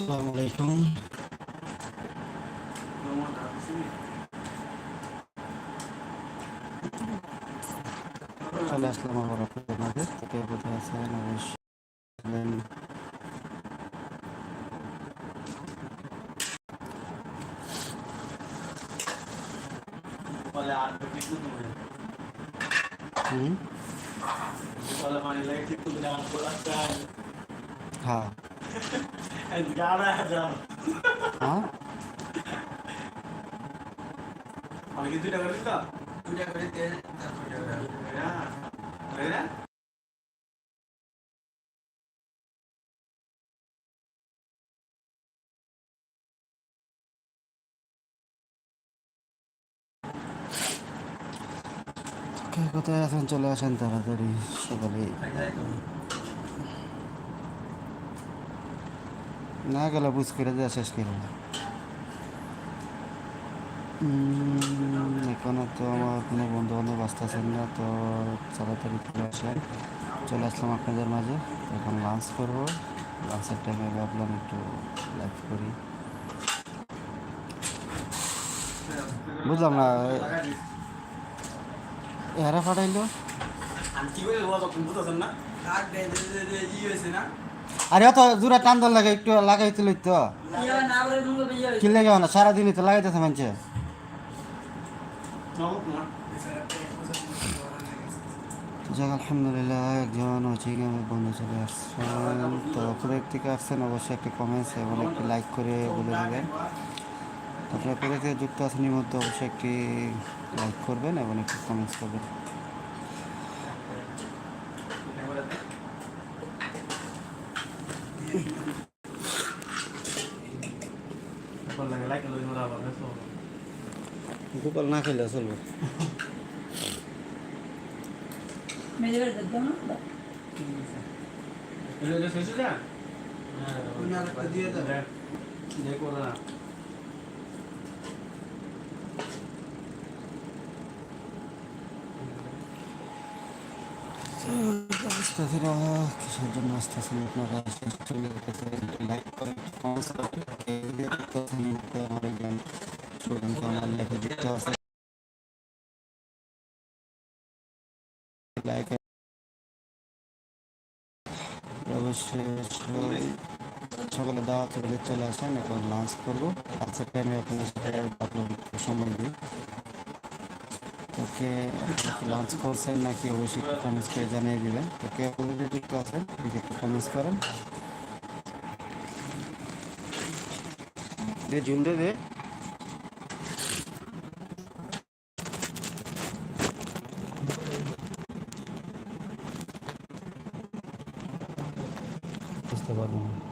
আসসালামু আলাইকুম চলে আসলাম আবার আপনাদের মাঝে কোথায় আছেন অবশ্যই হুম? মানে হ্যাঁ। এই গাড়া যাও হ্যাঁ আমি কি দুইটা করে দিতাম দুটা করে তারপরে হ্যাঁ কে কোথায় আছেন? চলে আসেন তাড়াতাড়ি সকালে। না গেলে বুঝ করে দেওয়া শেষ করে উম, এখনও তো আমার কোনো বন্ধু বান্ধব আসতেছেন না তো তাড়াতাড়ি চলে আসেন চলে আসলাম আপনাদের মাঝে এখন লাঞ্চ করব লাঞ্চের টাইমে ভাবলাম একটু লাইভ করি বুঝলাম না এরা পাঠাইলো আরে অত জোরে টান দল লাগে একটু লাগাইতে না বলে কি লেগে না সারাদিনই তো লাগাইতেছে মানছে যাক আলহামদুলিল্লাহ একজন হচ্ছে বন্ধু চলে আসছেন তো প্রত্যেক থেকে আসছেন অবশ্যই একটি কমেন্টস এবং একটি লাইক করে বলে দেবেন। আপনারা প্রত্যেক থেকে যুক্ত আছেন মধ্যে অবশ্যই একটি লাইক করবেন এবং একটি কমেন্টস করবেন লাগে লাইক লই মোরা বাবা সো গোপাল না খেলে চলবে মেরে আসতেছিরা কিসের জন্য আসতেছেন আপনারা লাইক করেন কমেন্টস করেন আমার একজন স্টুডেন্ট আমার লেখে যুক্ত আছে লাইক অবশ্যই সকালে দাওয়া করে চলে আসেন এখন লাঞ্চ করব আজকের টাইমে আপনার সাথে দিই ওকে লাঞ্চ করছেন নাকি অবশ্যই একটু কমেন্টস করে জানিয়ে দিবেন ওকে অলরেডি যুক্ত আছেন প্লিজ একটু কমেন্টস করেন দে জুল দে দে বুঝতে পারব না